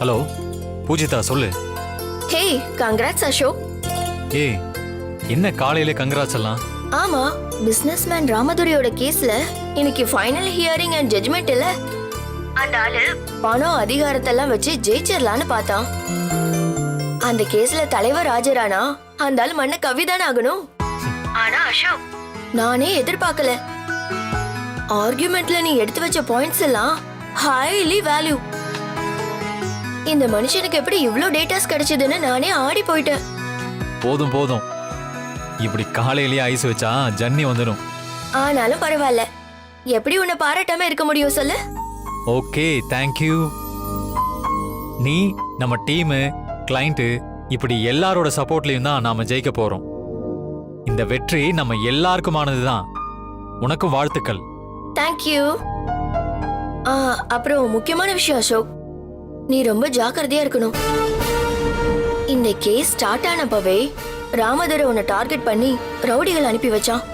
Hello Pujitha சொல்லு. Hey congrats Ashok. ஏய் என்ன காலையில கங்கராட்ஸ் எல்லாம்? ஆமா பிசினஸ்மேன் ராமதுரையோட கேஸ்ல இன்னைக்கு ஃபைனல் ஹியரிங் அண்ட் ஜட்மெண்ட் இல்ல. அந்த ஆளு பணம் அதிகாரத்தெல்லாம் வச்சு ஜெயிச்சிடலான்னு பார்த்தான். அந்த கேஸ்ல தலைவர் ஆஜரானா அந்த ஆள் மண்ண கவிதான ஆகணும். ஆனா அசோக் நானே எதிர்பார்க்கல. ஆர்குமெண்ட்ல நீ எடுத்து வச்ச பாயிண்ட்ஸ் எல்லாம் ஹைலி வேல்யூ இந்த மனுஷனுக்கு எப்படி இவ்ளோ டேட்டாஸ் கிடைச்சதுன்னு நானே ஆடி போயிட்டேன். போதும் போதும். இப்படி காலையிலேயே ஐஸ் வச்சா ஜன்னி வந்துடும். ஆனாலும் பரவாயில்ல. எப்படி உன்னை பாராட்டாம இருக்க முடியும் சொல்லு? ஓகே தேங்க்யூ நீ நம்ம டீமு கிளைண்ட்டு இப்படி எல்லாரோட சப்போர்ட்லயும் தான் நாம ஜெயிக்க போறோம். இந்த வெற்றி நம்ம எல்லாருக்குமானது தான். உனக்கும் வாழ்த்துக்கள். தேங்க்யூ அப்புறம் முக்கியமான விஷயம் அசோக். நீ ரொம்ப ஜாக்கிரதையா இருக்கணும். இந்த கேஸ் ஸ்டார்ட் ஆனப்பவே ராமதர் உன்னை டார்கெட் பண்ணி ரவுடிகள் அனுப்பி வச்சான்.